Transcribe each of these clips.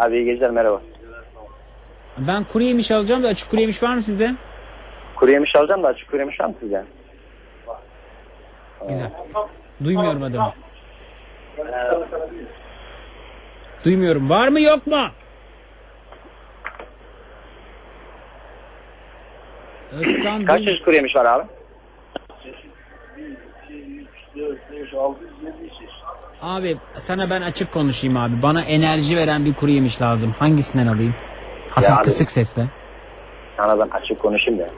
Abi iyi geceler merhaba. Ben kuru yemiş alacağım da açık kuru yemiş var mı sizde? Kuru yemiş alacağım da açık kuru yemiş var mı sizde? Güzel. Duymuyorum adamı. Duymuyorum. Var mı yok mu? Özkan Kaç duy- çeşit kuru yemiş var abi? Abi sana ben açık konuşayım abi. Bana enerji veren bir kuru yemiş lazım. Hangisinden alayım? Hafif Ya abi- kısık sesle. Sana ben açık konuşayım da.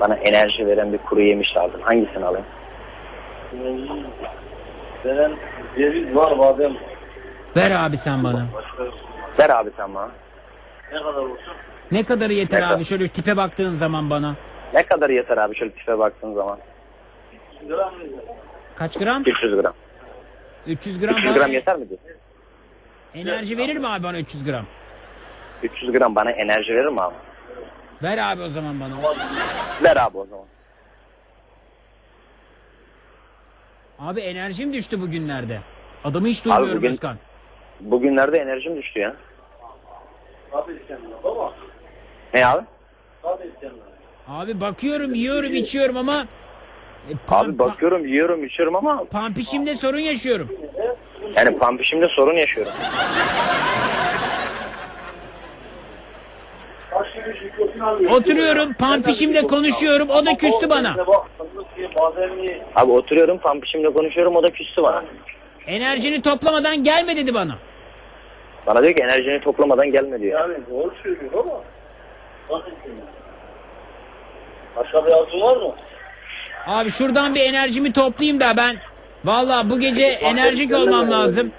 Bana enerji veren bir kuru yemiş lazım. Hangisini alayım? Veren ceviz var badem. Ver abi sen bana. Ver abi sen bana. Ne kadar olsun? Ne kadarı yeter Ne abi? kadar? Şöyle tipe baktığın zaman bana. Ne kadar yeter abi şöyle tipe baktığın zaman? Gram mı? Kaç gram? 300 gram. 300 gram 300 bana gram yeter mi diyor? enerji verir mi abi bana 300 gram? 300 gram bana enerji verir mi abi? Ver abi o zaman bana. Ver abi o zaman. Abi enerjim düştü bugünlerde. Adamı hiç duymuyorum bugün- Özkan. Bugünlerde enerjim düştü ya. İstemler baba. Ne abi? Abi bakıyorum, yiyorum, içiyorum ama e, pam- Abi bakıyorum, yiyorum, içiyorum ama pa- pampişimde sorun yaşıyorum. yani pampişimde sorun yaşıyorum. Oturuyorum, pampişimle konuşuyorum, o da küstü bana. Abi oturuyorum, pampişimle konuşuyorum, o da küstü bana. Enerjini toplamadan gelme dedi bana. Bana diyor ki enerjini toplamadan gelme diyor. Yani doğru söylüyor ama. Nasıl bir arzun var mı? Abi şuradan bir enerjimi toplayayım da ben Vallahi bu gece enerjik olmam lazım.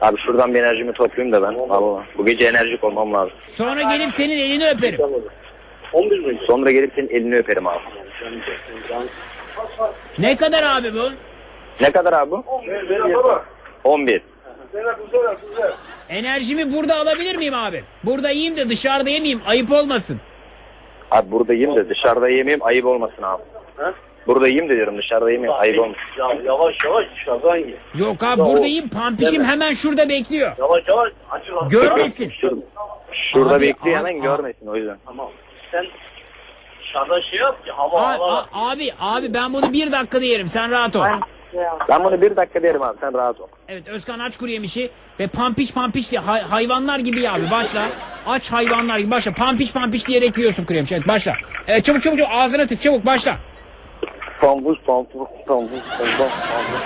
Abi şuradan bir enerjimi toplayayım da ben. Vallahi bu gece enerjik olmam lazım. Sonra gelip senin elini öperim. 11 miydi? Sonra gelip senin elini öperim abi. Ne kadar abi bu? Ne kadar abi bu? Ver ver baba. 11. Güzel güzel güzel. Enerjimi burada alabilir miyim abi? Burada yiyeyim de dışarıda yemeyeyim. Ayıp olmasın. Abi burada yiyeyim de dışarıda yemeyeyim ayıp olmasın abi. Burada yiyeyim de diyorum dışarıda yemeyeyim ayıp olmasın. Ya, yavaş yavaş dışarıdan ye. Yok abi Ya burada o- yiyeyim. Pampişim Deme. hemen şurada bekliyor. Yavaş yavaş açıl. açıl. Görmesin. Şurada, şurada Abi, bekliyor abi, hemen abi. görmesin o yüzden. Tamam. Sen dışarıda şey yap ki hava Abi, hava. abi, abi ben bunu bir dakikada yerim. Sen rahat ol. Ben bunu bir dakika derim abi sen rahat ol. Evet Özkan aç kuru yemişi ve pampiş pampiş diye hay- hayvanlar gibi ya abi başla. Aç hayvanlar gibi başla. Pampiş pampiş diyerek yiyorsun kuru yemiş. Evet başla. Evet çabuk çabuk çabuk ağzına tık çabuk başla. İstanbul, İstanbul, İstanbul, İstanbul, İstanbul.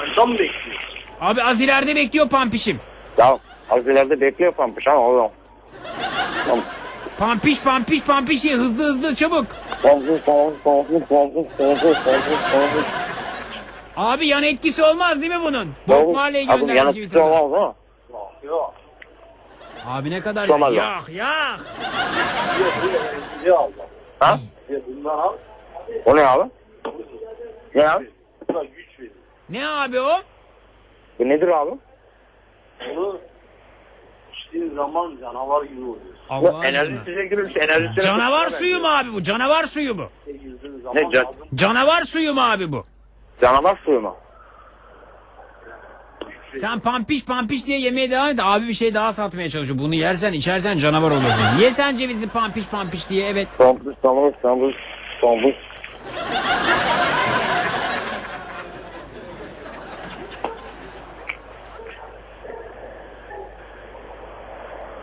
Aydan mı bekliyorsun? Abi az ileride bekliyor pampişim. Ya az ileride bekliyor pampiş ha oğlum. Tamam. Pampiş pampiş pampiş ye hızlı hızlı çabuk. Pampiş pampiş pampiş pampiş pampiş pampiş pampiş. Abi yan etkisi olmaz değil mi bunun? Bob Marley'e göndermiş yan etkisi olmaz ha? Yok. Abi ne kadar Tamam. yah yah. Yok Allah. Ha? O ne abi? Ne abi? Ne abi o? Bu nedir abi? Onu içtiğin zaman canavar gibi oluyor. Allah Bu aşkına. enerji içecek gibi bir şey. Enerji Canavar suyu mu abi bu? Canavar suyu zaman Ne can-. Canavar suyu mu abi bu? Canavar suyu mu? Sen pampiş pampiş diye yemeye devam et. Abi bir şey daha satmaya çalışıyor. Bunu yersen içersen canavar olursun. Ye sen cevizli pampiş pampiş diye evet. Pambuz pambuz pambuz.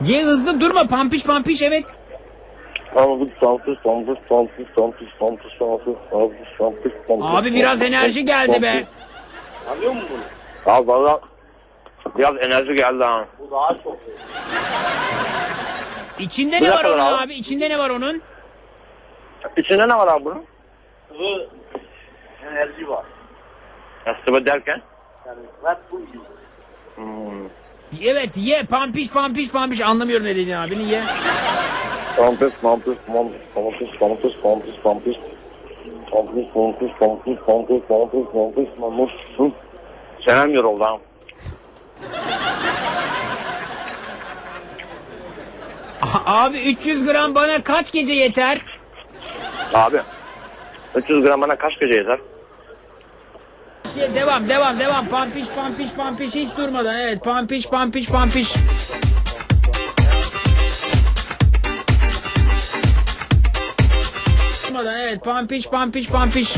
Ye hızlı durma pampiş pampiş evet. Pambuz pambuz pambuz pambuz pambuz pambuz pambuz pambuz pambuz pambuz. Abi biraz enerji geldi be. Anlıyor musun bunu? Abi valla biraz enerji geldi ha. Bu daha çok. İçinde ne var onun abi? İçinde ne var onun? İçinde ne var abi bunun? Sıvı enerji var. Ya sıvı derken? Yani Red. Hmm. Evet ye pampiş pampiş pampiş anlamıyorum ne dediğini abinin ye. Pambuz pambuz pambuz pambuz pambuz pambuz pambuz. Pambuz pambuz pambuz pambuz pambuz pambuz pambuz. Hı. Senem yoruldu ha. Abi 300 gram bana kaç gece yeter? Abi 300 gram bana kaç gece yeter? Şey, devam devam devam. Pampiş pampiş pampiş hiç durmadan. Evet pampiş pampiş pampiş. Durmadan evet pampiş pampiş pampiş.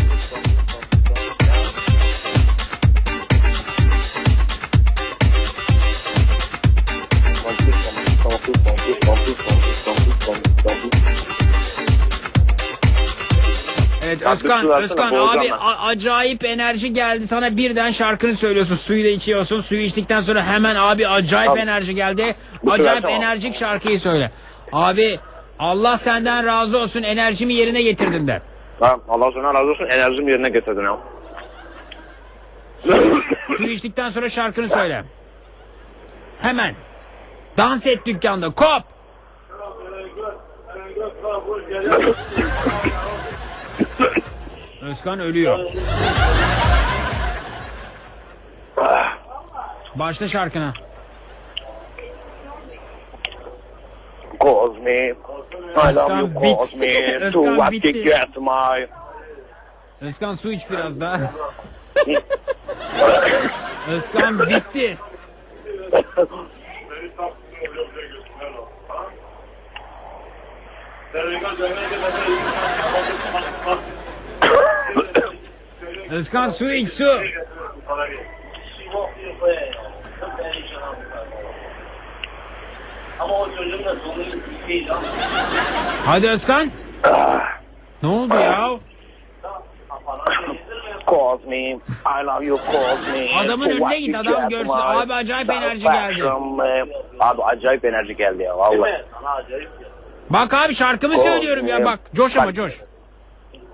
Evet Özkan, su Özkan abi acayip enerji geldi sana birden şarkını söylüyorsun suyu da içiyorsun suyu içtikten sonra hemen abi acayip Abi, enerji geldi su acayip versene. enerjik şarkıyı söyle abi Allah senden razı olsun enerjimi yerine getirdin de Ha, Allah sana razı olsun enerjimi yerine getirdin ya. suyu içtikten sonra şarkını söyle hemen dans et dükkanda kop Özkan ölüyor Başla şarkına Cause me, I love you, Özkan bit. cause me, to Özkan what bitti. you get my... Özkan su iç biraz daha. Özkan bitti. Özkan su iç su. Ama o çocuğun da sonu bir lan. Hadi Özkan. Ne oldu ya? Cause me, I love you, cause me. Adamın önüne git, adam görsün. Abi acayip enerji geldi. Abi acayip enerji geldi ya sana acayip ya. Bak abi şarkımı söylüyorum ya bak. Coş ama coş.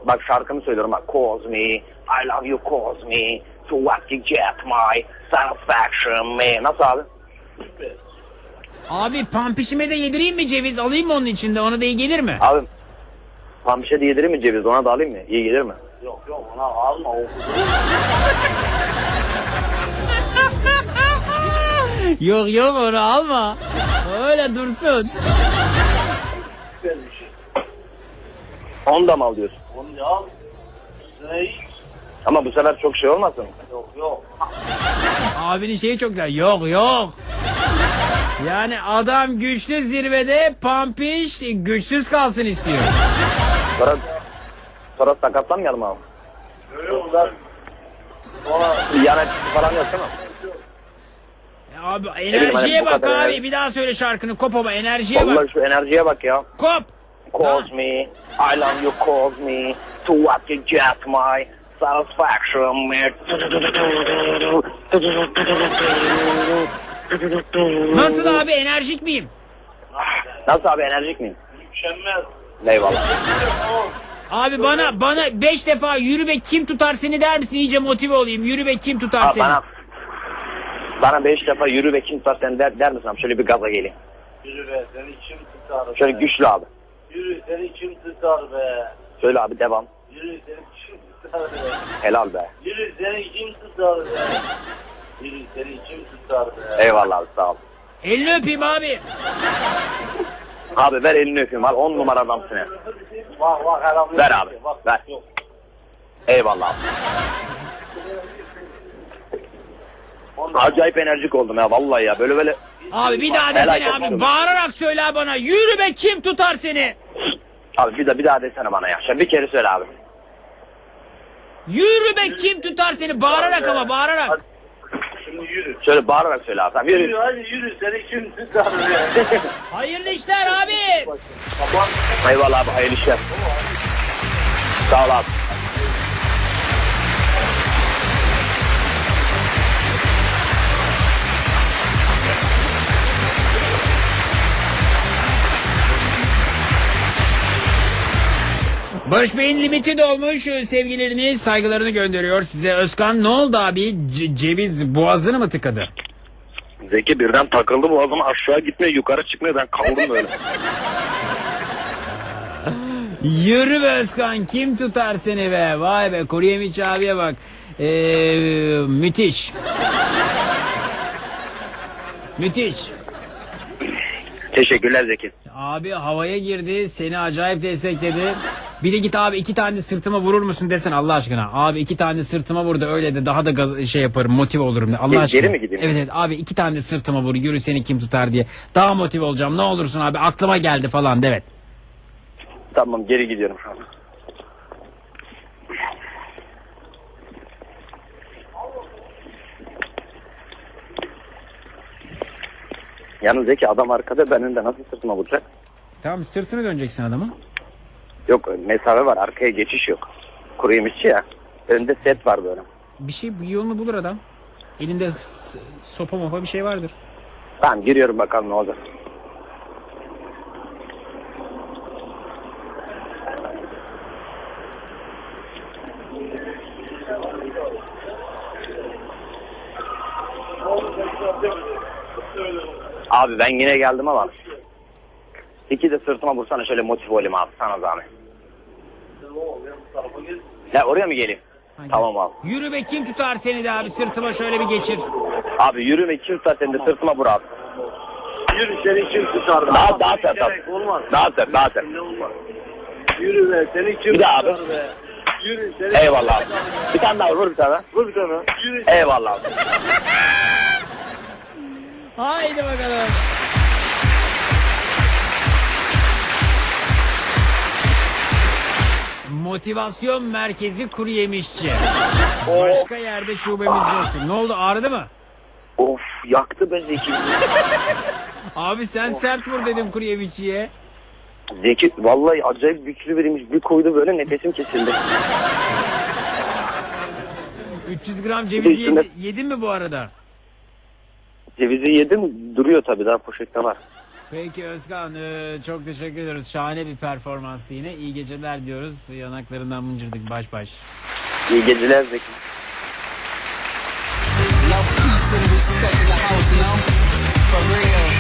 Bak şarkımı söylüyorum bak. Cause me, I love you, cause me. To what you get my satisfaction me. Nasıl abi? Abi pampişime de yedireyim mi ceviz? Alayım mı onun içinde? Ona da iyi gelir mi? Abi şey de yedireyim mi ceviz? Ona da alayım mı? İyi gelir mi? Yok yok ona alma o Yok yok onu alma. Öyle dursun. güzelmiş. Onu da mı al diyorsun? Onu da al. Üstüne iç. Ama bu sefer çok şey olmasın? Yok yok. Abinin şeyi çok güzel. Yok yok. Yani adam güçlü zirvede pampiş güçsüz kalsın istiyor. Sonra, sonra sakatlanmayalım abi. Yok lan. Sonra Yan etkisi falan yok değil mi? Ya Abi enerjiye hani bu bak kadar abi. yani. Bir daha söyle şarkını. Kop ama enerjiye bak. Vallahi şu enerjiye bak ya. Kop. Cause me, I love you, cause me. To what you get my satisfaction me. Nasıl abi enerjik miyim? Nasıl abi enerjik miyim? mükemmel. Eyvallah. Abi bana bana beş defa yürü be kim tutar seni der misin? İyice motive olayım. Yürü be kim tutar Abi seni? bana bana beş defa yürü ve kim tutar sen der, der misin abi? Şöyle bir gaza geleyim. Yürü be seni kim tutar. Şöyle güçlü abi. Yürü seni kim tutar be. Söyle abi devam. Yürü seni kim tutar be. Helal be. Yürü seni kim tutar be. Yürü seni kim tutar be. Eyvallah abi sağ ol. Elini öpeyim abi. Abi ver elini öpeyim al on numara adamsın ya. Bak bak adam. Ver abi, Bak, ver. Yok. Eyvallah abi. Acayip enerjik oldum ya vallahi ya böyle böyle. Abi bir daha Helal desene olsun. abi. Bağırarak söyle bana. Yürü be kim tutar seni? Abi bir, de, bir daha desene bana ya. Şöyle bir kere söyle abi. Yürü be kim tutar seni? Bağırarak ama bağırarak. Şimdi yürü. Şöyle bağırarak söyle abi. Tamam, Yürü yürü. hadi yürü seni kim tutar be. Hayırlı işler abi. Eyvallah abi hayırlı işler. Sağ ol abi. Barış Bey'in limiti dolmuş. Sevgilerini, saygılarını gönderiyor size. Özkan ne oldu abi? C- ceviz boğazını mı tıkadı? Zeki birden takıldı boğazıma aşağı gitmiyor yukarı çıkmıyor ben kaldım böyle. Yürü be Özkan kim tutar seni be? Vay be kuru yemiş abiye bak. Ee, müthiş. müthiş. Teşekkürler Zeki. Abi havaya girdi seni acayip destekledi. Bir de git abi iki tane sırtıma vurur musun desen Allah aşkına. Abi iki tane sırtıma vur da öyle de daha da gaz, şey yaparım motive olurum. de. Allah Geri- aşkına. geri mi gideyim? Evet evet abi iki tane sırtıma vur yürü seni kim tutar diye. Daha motive olacağım ne olursun abi aklıma geldi falan de evet. Tamam geri gidiyorum şu an. Yalnız Zeki adam arkada ben önde nasıl sırtıma vuracak? Tamam sırtını döneceksin adama. Yok mesafe var arkaya geçiş yok. Kuru yemişçi ya. Önde set var böyle. Bir şey bir yolunu bulur adam. Elinde s- sopa mopa bir şey vardır. Tamam giriyorum bakalım ne olacak. Abi ben yine geldim ama. İki de sırtıma vursana şöyle motive olayım abi sana zahmet. Ya oraya mı geleyim? Ha, gel. Tamam abi. Yürü be kim tutar seni de abi sırtıma şöyle bir geçir. Abi yürüme kim tutar seni de sırtıma vur abi. Yürü seni kim tutar? Daha daha sert abi. Olmaz. Daha sert daha sert. Yürü be seni kim Bir tutar abi. be? Yürü seni Eyvallah abi. Bir tane daha vur bir tane. Vur bir tane. Yürü. Eyvallah abi. Haydi bakalım. Motivasyon merkezi kuru yemişçi. Başka yerde şubemiz yoktu. Ne oldu ağrıdı mı? Of yaktı be Zeki. Abi sen sert vur dedim kuru yemişçiye. Zeki vallahi acayip güçlü biriymiş. Bir koydu böyle nefesim kesildi. 300 gram ceviz yedi, yedin mi bu arada? Cevizi yedim duruyor tabii daha poşette var. Peki Özkan e, çok teşekkür ediyoruz. Şahane bir performanstı yine. İyi geceler diyoruz. Yanaklarından mıncırdık baş baş. İyi geceler Zeki. Love, peace, and respect in the house now.